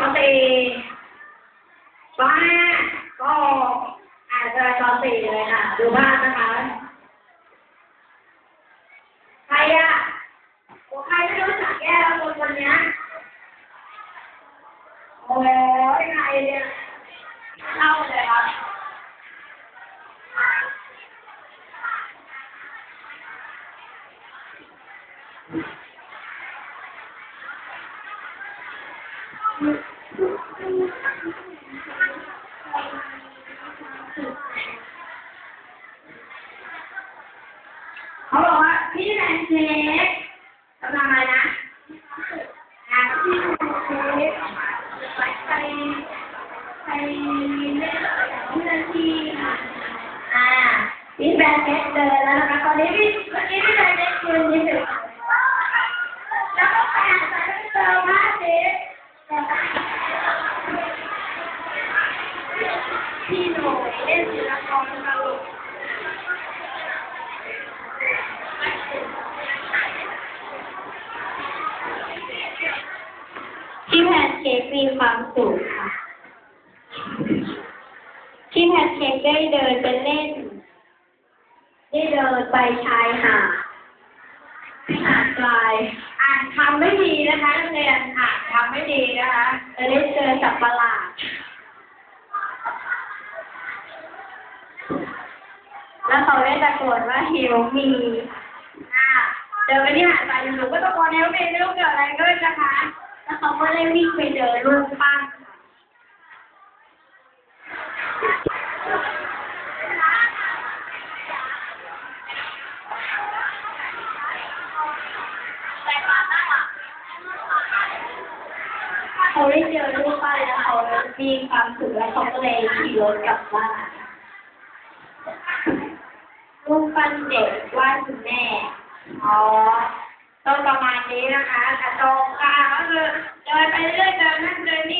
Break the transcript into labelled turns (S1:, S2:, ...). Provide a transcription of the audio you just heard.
S1: ปสี่ปห้าก็อาจจะปสี่เลยค่ะ ดูบ้านนะคะ ใครอะโอ้ใครไม่รู้จักแย่แล้วคนคนนี้โอ้ยใครเนี่ยเล่าเลยครับ เขาบอกว่าพี่แพนเค้กกำลังอะไรนะอ่าพี่แพนเค้กไปไปไปเล่นเพื่อนที่อ่าพี่แพนเค้กเดินแล้วนะคะตอนนี้พี่เมื่อกี้พี่แพนเค้กยืนอยู่ พี่หนูเล่นศิลปกรตลกที่แพนเค้กมีความสุขค่ะ ที่แพนเค้กได้เดินไปเล่น ได้เดินไปชายหาดหาดทราย
S2: อ่านคำไม่ดีนะคะนักเรียนอ่านคำไม่ดีนะคะ
S1: จะได้เจอสัตว์ประหลาด แล้วเขาได้ตะโกนว่าเฮลมี
S2: อ่าเดินไปที่หาดทรายอยู่ๆก็ตะโกนเฮลเมไม่รู้เกิดอะไรขึ้นนะคะ
S1: แล้วเขาก็ได้วิ่งไปเจอลูกปั้นเขาได้เจอลูกปั้นแล้วเขามีความสุขแล้วเขาก็เลยขี่รถกลับบ้าน รูปปั้นเด็กว่าคุณแม่
S2: อ๋อต้องประมาณนี้นะคะแต่ตรกลาก็คือ
S1: เดินไปเรื่อยเดินนั่นเดินนี่